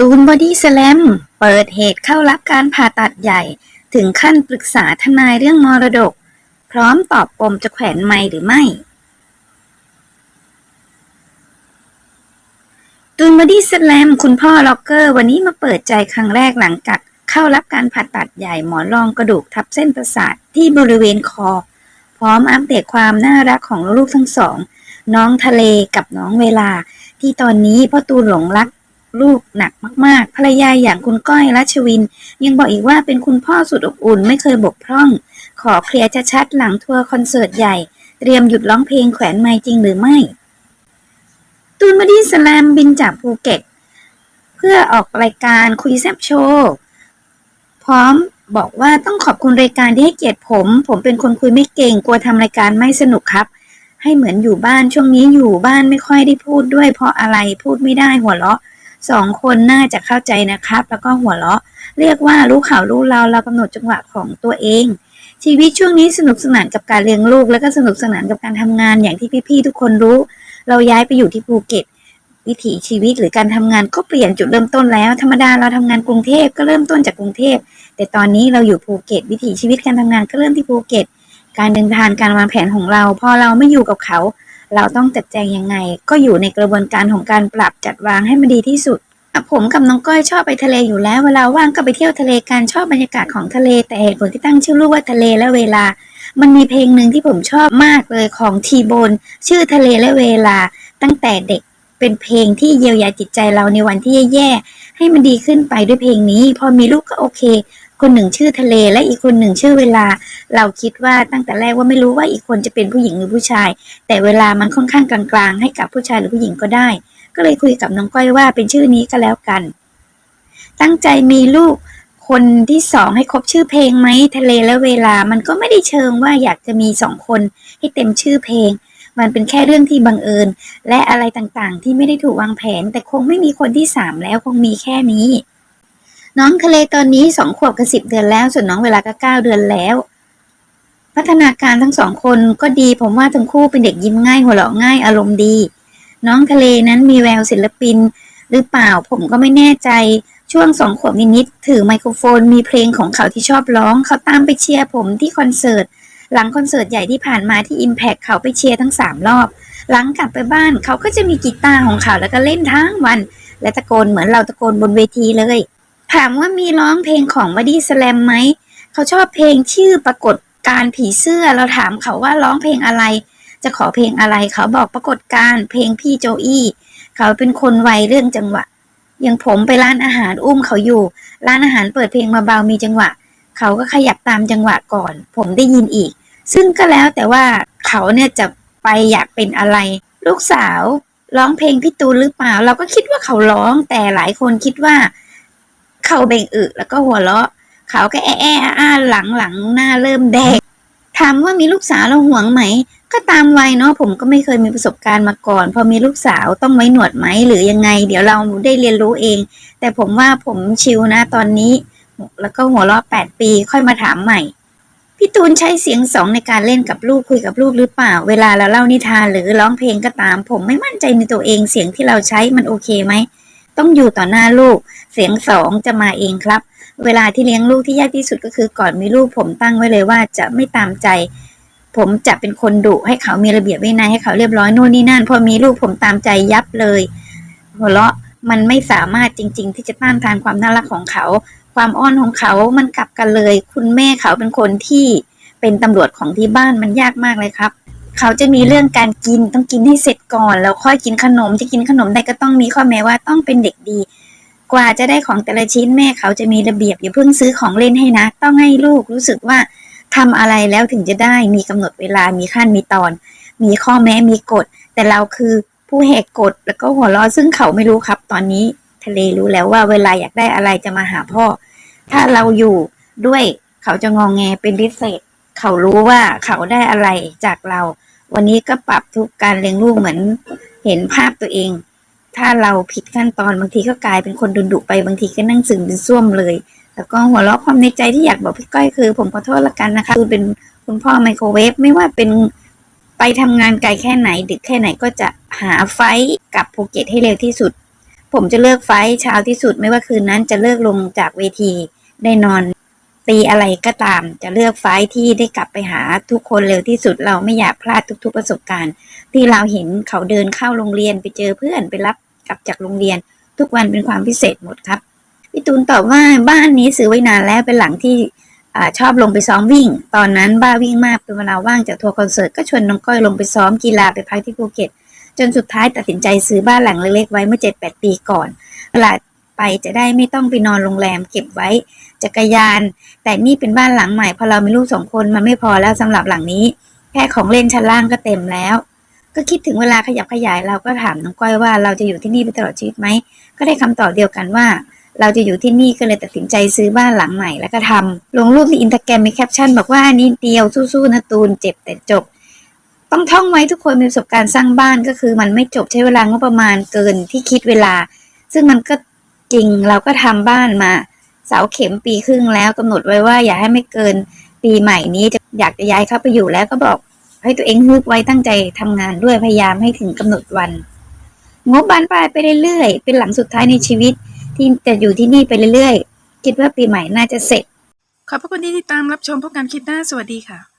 ตูนบอดี้สแลมเปิดเหตุเข้ารับการผ่าตัดใหญ่ ถึงขั้นปรึกษาทนายเรื่องมรดก พร้อมตอบปมจะแขวนไม่หรือไม่ ตูนบอดี้สแลมคุณพ่อล็อกเกอร์ วันนี้มาเปิดใจครั้งแรกหลังจากเข้ารับการผ่าตัดใหญ่หมอนรองกระดูกทับเส้นประสาทที่บริเวณคอ พร้อมอัปเดตความน่ารักของลูกทั้งสอง น้องทะเลกับน้องเวลา ที่ตอนนี้พ่อตูนหลงรัก ลูกหนักมากๆ ภรรยาอย่างคุณก้อยรัชวิน ยังบอกอีกว่าเป็นคุณพ่อสุดอบอุ่นไม่เคยบกพร่อง ขอเคลียร์ชัดๆหลังทัวร์คอนเสิร์ตใหญ่ เตรียมหยุดร้องเพลงแขวนไม้จริงหรือไม่ ตูนบอดี้สแลมบินจากภูเก็ต เพื่อออกรายการคุยแซบโชว์พร้อมบอกว่าต้องขอบคุณรายการที่ให้เกียรติผม ผมเป็นคนคุยไม่เก่งกลัวทำรายการไม่สนุกครับให้เหมือนอยู่บ้านช่วงนี้อยู่บ้านไม่ค่อยได้พูดด้วยเพราะอะไรพูดไม่ได้หัวเราะ สองคนน่าจะเข้าใจนะครับ แล้วก็หัวเราะ เรียกว่ารู้ข่าวรู้เราเรากำหนดจังหวะของตัวเอง ชีวิตช่วงนี้สนุกสนานกับการเลี้ยงลูก แล้วก็สนุกสนานกับการทำงานอย่างที่พี่ๆทุกคนรู้ เราย้ายไปอยู่ที่ภูเก็ต วิถีชีวิตหรือการทำงานก็เปลี่ยนจุดเริ่มต้นแล้ว ธรรมดาเราทำงานกรุงเทพก็เริ่มต้นจากกรุงเทพ แต่ตอนนี้เราอยู่ภูเก็ต วิถีชีวิตการทำงานก็เริ่มที่ภูเก็ต การเดินทางการวางแผนของเรา พอเราไม่อยู่กับเขา เราต้องจัดแจงยังไง ก็อยู่ในกระบวนการของการปรับจัดวางให้มันดีที่สุดอะผมกับน้องก้อยชอบไปทะเลอยู่แล้ว เวลาว่างก็ไปเที่ยวทะเลกันชอบบรรยากาศของทะเล แต่เหตุผลที่ตั้งชื่อลูกว่าทะเลและเวลา มันมีเพลงหนึ่งที่ผมชอบมากเลยของทีโบนชื่อทะเลและเวลา ตั้งแต่เด็กเป็นเพลงที่เยียวยาจิตใจเราในวันที่แย่ๆให้มันดีขึ้นไปด้วยเพลงนี้ พอมีลูกก็โอเค คนหนึ่งชื่อทะเลและอีกคนหนึ่งชื่อเวลา เราคิดว่าตั้งแต่แรกว่าไม่รู้ว่าอีกคนจะเป็นผู้หญิงหรือผู้ชาย แต่เวลามันค่อนข้างกลางๆ ให้กับผู้ชายหรือผู้หญิงก็ได้ ก็เลยคุยกับน้องก้อยว่าเป็นชื่อนี้ก็แล้วกัน ตั้งใจมีลูกคนที่สองให้ครบชื่อเพลงไหมทะเลและเวลามันก็ไม่ได้เชิงว่าอยากจะมีสองคนให้เต็มชื่อเพลง มันเป็นแค่เรื่องที่บังเอิญ และอะไรต่างๆ ที่ไม่ได้ถูกวางแผน แต่คงไม่มีคนที่สามแล้วคงมีแค่นี้ น้องทะเลตอนนี้สองขวบกับสิบเดือนแล้ว ส่วนน้องเวลาก็เก้าเดือนแล้ว พัฒนาการทั้งสองคนก็ดีผมว่าทั้งคู่เป็นเด็กยิ้มง่ายหัวเราะง่ายอารมณ์ดี น้องทะเลนั้นมีแววศิลปิน หรือเปล่าผมก็ไม่แน่ใจช่วงสองขวบนิดๆถือไมโครโฟน มีเพลงของเขาที่ชอบร้อง เขาตามไปเชียร์ผมที่คอนเสิร์ตหลังคอนเสิร์ตใหญ่ที่ผ่านมาที่ Impact เขาไปเชียร์ทั้งสามรอบ หลังกลับไปบ้านเขาก็จะมีกีตาร์ของเขาแล้วก็เล่นทั้งวัน และตะโกนเหมือนเราตะโกนบนเวทีเลย ถามว่ามีร้องเพลงของบอดี้สแลมไหม เขาชอบเพลงชื่อปรากฏการผีเสื้อ เราถามเขาว่าร้องเพลงอะไร จะขอเพลงอะไร เขาบอกปรากฏการเพลงพี่โจอี้ เขาเป็นคนไวเรื่องจังหวะ อย่างผมไปร้านอาหารอุ้มเขาอยู่ ร้านอาหารเปิดเพลงมาเบามีจังหวะ เขาก็ขยับตามจังหวะก่อน ผมได้ยินอีก ซึ่งก็แล้วแต่ว่าเขาเนี่ยจะไปอยากเป็นอะไร ลูกสาวร้องเพลงพี่ตูนหรือเปล่า เราก็คิดว่าเขาร้องแต่หลายคนคิดว่า เขาเบ่งอึแล้วก็หัวเราะ เขาก็แอะแอะอ้าหลังหลังหน้าเริ่มแดงถามว่ามีลูกสาวเราห่วงไหม ก็ตามวัยเนาะผมก็ไม่เคยมีประสบการณ์มาก่อน พอมีลูกสาวต้องไว้หนวดไหมหรือยังไง เดี๋ยวเราได้เรียนรู้เอง แต่ผมว่าผมชิลนะตอนนี้ แล้วก็หัวเราะแปดปีค่อยมาถามใหม่พี่ตูนใช้เสียงสองในการเล่นกับลูกคุยกับลูกหรือเปล่า เวลาเราเล่านิทานหรือร้องเพลงก็ตาม ผมไม่มั่นใจในตัวเองเสียงที่เราใช้มันโอเคไหม ต้องอยู่ต่อหน้าลูก เสียงสองจะมาเองครับ เวลาที่เลี้ยงลูกที่ยากที่สุดก็คือก่อนมีลูกผมตั้งไว้เลยว่าจะไม่ตามใจ ผมจะเป็นคนดุให้เขามีระเบียบวินัยให้เขาเรียบร้อยนู่นนี่นั่นพอมีลูกผมตามใจยับเลยหัวเราะมันไม่สามารถจริง ๆ ที่จะต้านทานความน่ารักของเขา ความอ้อนของเขา มันกลับกันเลย คุณแม่เขาเป็นคนที่เป็นตำรวจของที่บ้านมันยากมากเลยครับ เขาจะมีเรื่องการกินต้องกินให้เสร็จก่อน แล้วค่อยกินขนมจะกินขนมได้ก็ต้องมีข้อแม้ว่าต้องเป็นเด็กดี กว่าจะได้ของแต่ละชิ้นแม่เขาจะมีระเบียบอย่าเพิ่งซื้อของเล่นให้นะ ต้องให้ลูกรู้สึกว่าทำอะไรแล้วถึงจะได้มีกำหนดเวลามีขั้นมีตอน มีข้อแม้มีกฎ แต่เราคือผู้แหกกฎแล้วก็หัวเราะซึ่งเขาไม่รู้ครับ ตอนนี้ทะเลรู้แล้วว่าเวลาอยากได้อะไรจะมาหาพ่อ ถ้าเราอยู่ด้วยเขาจะงองแงเป็นพิเศษ เขารู้ว่าเขาได้อะไรจากเรา วันนี้ก็ปรับทุกการเลี้ยงลูกเหมือนเห็นภาพตัวเอง ถ้าเราผิดขั้นตอนบางทีก็กลายเป็นคนดุดุไปบางทีก็นั่งซึมเป็นส้วมเลย แล้วก็หัวเราะความในใจที่อยากบอกพี่ก้อยคือ ผมขอโทษละกันนะคะคือเป็นคุณพ่อไมโครเวฟไม่ว่าเป็นไปทำงานไกลแค่ไหน ดึกแค่ไหนก็จะหาไฟล์กลับภูเก็ตให้เร็วที่สุด ผมจะเลิกไฟท์เช้าที่สุด ไม่ว่าคืนนั้นจะเลิกลงจากเวทีได้นอน ตีอะไรก็ตาม จะเลือกไฟท์ที่ได้กลับไปหาทุกคนเร็วที่สุดเราไม่อยากพลาดทุก ๆประสบการณ์ ที่เราเห็นเขาเดินเข้าโรงเรียนไปเจอเพื่อนไปรับกลับจากโรงเรียน ทุกวันเป็นความพิเศษหมดครับพี่ตูนตอบว่าบ้านนี้ซื้อไว้นานแล้วเป็นหลังที่อชอบลงไปซ้อมวิ่ง ตอนนั้นบ้าวิ่งมากเป็นเวลาว่างจากทัวร์คอนเสิร์ตก็ชวนน้องก้อยลงไปซ้อมกีฬาไปพักที่ภูเก็ตจนสุดท้ายตัดสินใจซื้อบ้านหลังเล็กๆไว้เมื่อ7-8ปีก่อนเวลา ไปจะได้ไม่ต้องไปนอนโรงแรมเก็บไว้ จักรยาน แต่นี่เป็นบ้านหลังใหม่พอเรามีลูกสองคนมันไม่พอแล้วสำหรับหลังนี้ แค่ของเล่นชั้นล่างก็เต็มแล้ว ก็คิดถึงเวลาขยับขยายเราก็ถามน้องก้อยว่าเราจะอยู่ที่นี่ไปตลอดชีวิตไหมก็ได้คำตอบเดียวกันว่า เราจะอยู่ที่นี่ก็เลยตัดสินใจซื้อบ้านหลังใหม่แล้วก็ทำลงรูปในอินสตาแกรมมีแคปชั่นบอกว่านี่เดียวสู้ๆนะตูนเจ็บแต่จบต้องท่องไว้ทุกคนมีประสบการณ์สร้างบ้านก็คือมันไม่จบใช้เวลางบประมาณเกินที่คิดเวลา ซึ่งมันก็ จริงเราก็ทำบ้านมาเสาเข็มปีครึ่งแล้วกำหนดไว้ว่าอย่าให้ไม่เกินปีใหม่นี้จะอยากจะย้ายเข้าไปอยู่แล้วก็บอกให้ตัวเองฮึบไว้ตั้งใจทำงานด้วยพยายามให้ถึงกำหนดวัน งบบานปลายไปเรื่อยๆเป็นหลังสุดท้ายในชีวิต ที่จะอยู่ที่นี่ไปเรื่อยๆ คิดว่าปีใหม่น่าจะเสร็จ ขอบพระคุณที่ติดตามรับชมพบกันคลิปหน้าสวัสดีค่ะ